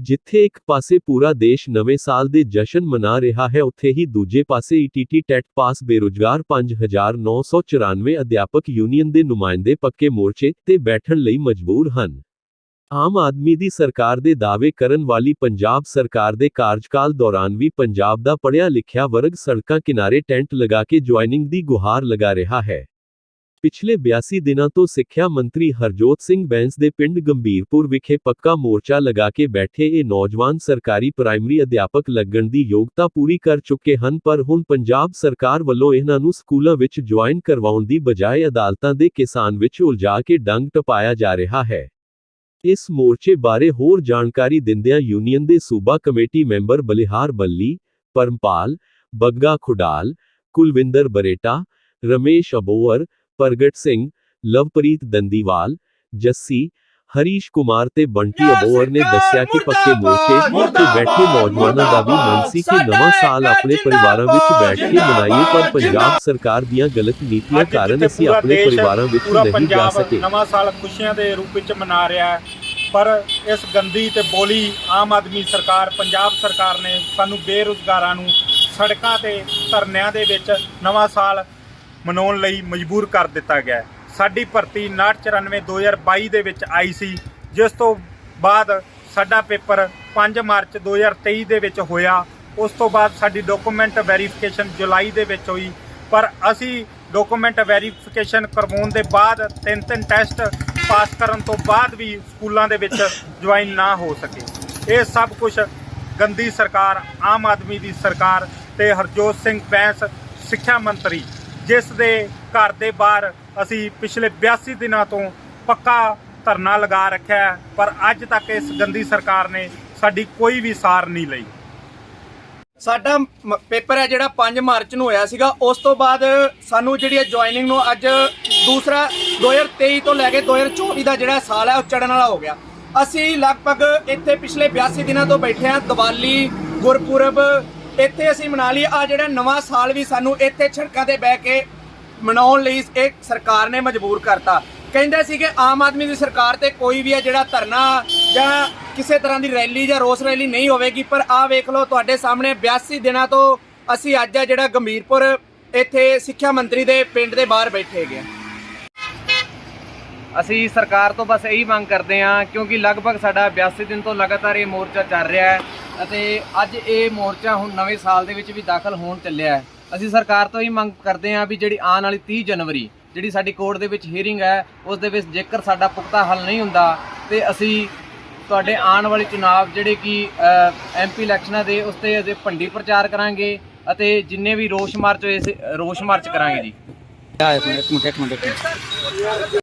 ਜਿੱਥੇ ਇੱਕ ਪਾਸੇ ਪੂਰਾ ਦੇਸ਼ ਨਵੇਂ ਸਾਲ ਦੇ ਜਸ਼ਨ ਮਨਾ ਰਿਹਾ ਹੈ, ਉੱਥੇ ਹੀ ਦੂਜੇ ਪਾਸੇ ਈਟੀਟੀ ਟੈਟ ਪਾਸ ਬੇਰੁਜ਼ਗਾਰ 5994 ਅਧਿਆਪਕ ਯੂਨੀਅਨ ਦੇ ਨੁਮਾਇੰਦੇ ਪੱਕੇ ਮੋਰਚੇ ਤੇ ਬੈਠਣ ਲਈ ਮਜਬੂਰ ਹਨ। ਆਮ ਆਦਮੀ ਦੀ ਸਰਕਾਰ ਦੇ ਦਾਅਵੇ ਕਰਨ ਵਾਲੀ ਪੰਜਾਬ ਸਰਕਾਰ ਦੇ ਕਾਰਜਕਾਲ ਦੌਰਾਨ ਵੀ ਪੰਜਾਬ ਦਾ ਪੜ੍ਹਿਆ ਲਿਖਿਆ ਵਰਗ ਸੜਕਾਂ ਕਿਨਾਰੇ ਟੈਂਟ ਲਗਾ ਕੇ ਜੁਆਇਨਿੰਗ ਦੀ ਗੁਹਾਰ ਲਗਾ ਰਿਹਾ ਹੈ। ਪਿਛਲੇ 82 ਦਿਨਾਂ ਤੋਂ ਸਿੱਖਿਆ ਮੰਤਰੀ ਹਰਜੋਤ ਸਿੰਘ ਬੈਂਸ ਦੇ ਪਿੰਡ ਗੰਭੀਰਪੁਰ ਵਿਖੇ ਪੱਕਾ ਮੋਰਚਾ ਲਗਾ ਕੇ ਬੈਠੇ ਇਹ ਨੌਜਵਾਨ ਸਰਕਾਰੀ ਪ੍ਰਾਇਮਰੀ ਅਧਿਆਪਕ ਲੱਗਣ ਦੀ ਯੋਗਤਾ ਪੂਰੀ ਕਰ ਚੁੱਕੇ ਹਨ, ਪਰ ਹੁਣ ਪੰਜਾਬ ਸਰਕਾਰ ਵੱਲੋਂ ਇਹਨਾਂ ਨੂੰ ਸਕੂਲਾਂ ਵਿੱਚ ਜੁਆਇਨ ਕਰਵਾਉਣ ਦੀ ਬਜਾਏ ਅਦਾਲਤਾਂ ਦੇ ਕਿਸਾਨ ਵਿੱਚ ਉਲਝਾ ਕੇ ਡੰਗ ਟਪਾਇਆ ਜਾ ਰਿਹਾ ਹੈ। ਇਸ ਮੋਰਚੇ ਬਾਰੇ ਹੋਰ ਜਾਣਕਾਰੀ ਦਿੰਦਿਆਂ ਯੂਨੀਅਨ ਦੇ ਸੂਬਾ ਕਮੇਟੀ ਮੈਂਬਰ ਬਲਿਹਾਰ ਬੱਲੀ, ਪਰਮਪਾਲ, ਬੱਗਾ ਖੁਡਾਲ, ਕੁਲਵਿੰਦਰ ਬਰੇਟਾ, ਰਮੇਸ਼ ਅਬੋਵਰ ਪ੍ਰਗਟ ਸਿੰਘ ਲਵਪ੍ਰੀਤ ਦੰਦੀਵਾਲ ਜੱਸੀ ਹਰੀਸ਼ ਕੁਮਾਰ ਤੇ ਬੰਟੀ ਅਬੋਵਰ ਨੇ ਦੱਸਿਆ ਕਿ ਪੱਕੇ ਮੋਰਚੇ ਤੇ ਬੈਠੇ ਨੌਜਵਾਨਾਂ ਦਾ ਵੀ ਮਨ ਸੀ ਕਿ ਨਵਾਂ ਸਾਲ ਆਪਣੇ ਪਰਿਵਾਰਾਂ ਵਿੱਚ ਬੈਠ ਕੇ ਮਨਾਈਏ ਪਰ ਪੰਜਾਬ ਸਰਕਾਰ ਦੀਆਂ ਗਲਤ ਨੀਤੀਆਂ ਕਾਰਨ ਅਸੀਂ ਆਪਣੇ ਪਰਿਵਾਰਾਂ ਵਿੱਚ ਨਹੀਂ ਜਾ ਸਕੇ। ਨਵਾਂ ਸਾਲ ਖੁਸ਼ੀਆਂ ਦੇ ਰੂਪ ਵਿੱਚ ਮਨਾ ਰਿਹਾ ਹੈ। ਪਰ ਇਸ ਗੰਦੀ ਤੇ ਬੋਲੀ ਆਮ ਆਦਮੀ ਸਰਕਾਰ ਪੰਜਾਬ ਸਰਕਾਰ ਨੇ ਸਾਨੂੰ ਬੇਰੁਜ਼ਗਾਰਾਂ ਨੂੰ ਸੜਕਾਂ ਤੇ ਧਰਨਿਆਂ ਦੇ ਵਿੱਚ ਨਵਾਂ ਸਾਲ ਮਨਾਉਣ ਲਈ ਮਜਬੂਰ ਕਰ ਦਿੱਤਾ ਗਿਆ ਸਾਡੀ ਭਰਤੀ 994 2022 ਦੇ ਵਿੱਚ ਆਈ ਸੀ। ਜਿਸ ਤੋਂ ਬਾਅਦ ਸਾਡਾ ਪੇਪਰ 5 ਮਾਰਚ 2023 ਦੇ ਵਿੱਚ ਹੋਇਆ। ਉਸ ਤੋਂ ਬਾਅਦ ਸਾਡੀ ਡਾਕੂਮੈਂਟ ਵੈਰੀਫਿਕੇਸ਼ਨ ਜੁਲਾਈ ਦੇ ਵਿੱਚ ਹੋਈ। ਪਰ ਅਸੀਂ ਡਾਕੂਮੈਂਟ ਵੈਰੀਫਿਕੇਸ਼ਨ ਕਰਵਾਉਣ ਦੇ ਬਾਅਦ ਤਿੰਨ ਤਿੰਨ ਟੈਸਟ ਪਾਸ ਕਰਨ ਤੋਂ ਬਾਅਦ ਵੀ ਸਕੂਲਾਂ ਦੇ ਵਿੱਚ ਜੁਆਇਨ ਨਾ ਹੋ ਸਕੇ। ਇਹ ਸਭ ਕੁਝ ਗੰਦੀ ਸਰਕਾਰ, ਆਮ ਆਦਮੀ ਦੀ ਸਰਕਾਰ ਤੇ ਹਰਜੋਤ ਸਿੰਘ ਬੈਂਸ, ਸਿੱਖਿਆ ਮੰਤਰੀ ਜਿਸ ਦੇ ਘਰ ਦੇ ਬਾਹਰ ਅਸੀਂ ਪਿਛਲੇ 82 ਦਿਨਾਂ ਤੋਂ ਪੱਕਾ ਧਰਨਾ ਲਗਾ ਰੱਖਿਆ ਪਰ ਅੱਜ ਤੱਕ ਇਸ ਗੰਦੀ ਸਰਕਾਰ ਨੇ ਸਾਡੀ ਕੋਈ ਵੀ ਸਾਰ ਨਹੀਂ ਲਈ। ਸਾਡਾ ਮ- ਪੇਪਰ ਹੈ ਜਿਹੜਾ 5 ਮਾਰਚ ਨੂੰ ਹੋਇਆ ਸੀਗਾ, ਉਸ ਤੋਂ ਬਾਅਦ ਸਾਨੂੰ ਜਿਹੜੀ ਹੈ ਜੁਆਇਨਿੰਗ ਨੂੰ ਅੱਜ ਦੂਸਰਾ 2023 ਤੋਂ ਲੈ ਕੇ 2024 ਦਾ ਜਿਹੜਾ ਸਾਲ ਹੈ, ਉਹ ਚੜਨ ਵਾਲਾ ਹੋ ਗਿਆ। ਅਸੀਂ ਲਗਭਗ ਇੱਥੇ ਪਿਛਲੇ 82 ਦਿਨਾਂ ਤੋਂ ਬੈਠੇ ਹਾਂ, ਦੀਵਾਲੀ, ਗੁਰਪੁਰਬ ਇੱਥੇ ਅਸੀਂ ਮਨਾ ਲਈ ਆ ਜਿਹੜਾ ਨਵਾਂ ਸਾਲ ਵੀ ਸਾਨੂੰ ਇੱਥੇ ਸੜਕਾਂ ਤੇ ਬਹਿ ਕੇ ਮਨਾਉਣ ਲਈ ਇਹ ਸਰਕਾਰ ਨੇ ਮਜਬੂਰ ਕਰਤਾ। ਕਹਿੰਦੇ ਸੀ ਕਿ ਆਮ ਆਦਮੀ ਦੀ ਸਰਕਾਰ ਤੇ ਕੋਈ ਵੀ ਹੈ ਜਿਹੜਾ ਧਰਨਾ ਜਾਂ ਕਿਸੇ ਤਰ੍ਹਾਂ ਦੀ ਰੈਲੀ ਜਾਂ ਰੋਸ ਰੈਲੀ ਨਹੀਂ ਹੋਵੇਗੀ, ਪਰ ਆਹ ਵੇਖ ਲਓ ਤੁਹਾਡੇ ਸਾਹਮਣੇ 82 ਦਿਨਾਂ ਤੋਂ ਅਸੀਂ ਅੱਜ ਆ ਜਿਹੜਾ ਗੰਭੀਰਪੁਰ ਇੱਥੇ ਸਿੱਖਿਆ ਮੰਤਰੀ ਦੇ ਪਿੰਡ ਦੇ ਬਾਹਰ ਬੈਠੇ ਗਏ ਅਸੀਂ ਸਰਕਾਰ ਤੋਂ ਬਸ ਇਹੀ ਮੰਗ ਕਰਦੇ ਹਾਂ, ਕਿਉਂਕਿ ਲਗਭਗ ਸਾਡਾ 82 ਦਿਨ ਤੋਂ ਲਗਾਤਾਰ ਇਹ ਮੋਰਚਾ ਚੱਲ ਰਿਹਾ ਹੈ ਅਤੇ ਅੱਜ ਇਹ ਮੋਰਚਾ ਹੁਣ ਨਵੇਂ ਸਾਲ ਦੇ ਵਿੱਚ ਵੀ ਦਾਖਲ ਹੋਣ ਚੱਲਿਆ ਹੈ। ਅਸੀਂ ਸਰਕਾਰ ਤੋਂ ਹੀ ਮੰਗ ਕਰਦੇ ਹਾਂ ਵੀ ਜਿਹੜੀ ਆਉਣ ਵਾਲੀ 30 ਜਨਵਰੀ, ਜਿਹੜੀ ਸਾਡੀ ਕੋਰਟ ਦੇ ਵਿੱਚ ਹੀਅਰਿੰਗ ਹੈ, ਉਸ ਦੇ ਵਿੱਚ ਜੇਕਰ ਸਾਡਾ ਪੁਖਤਾ ਹੱਲ ਨਹੀਂ ਹੁੰਦਾ ਤੇ ਅਸੀਂ ਤੁਹਾਡੇ ਆਉਣ ਵਾਲੇ ਚੁਣਾਵ ਜਿਹੜੇ ਕਿ ਐਮਪੀ ਇਲੈਕਸ਼ਨਾਂ ਦੇ, ਉਸ ਤੇ ਅਸੀਂ ਭੰਡੀ ਪ੍ਰਚਾਰ ਕਰਾਂਗੇ ਅਤੇ ਜਿੰਨੇ ਵੀ ਰੋਸ਼ ਮਾਰਚ ਹੋਏ ਸੀ, ਰੋਸ਼ ਮਾਰਚ ਕਰਾਂਗੇ ਜੀ।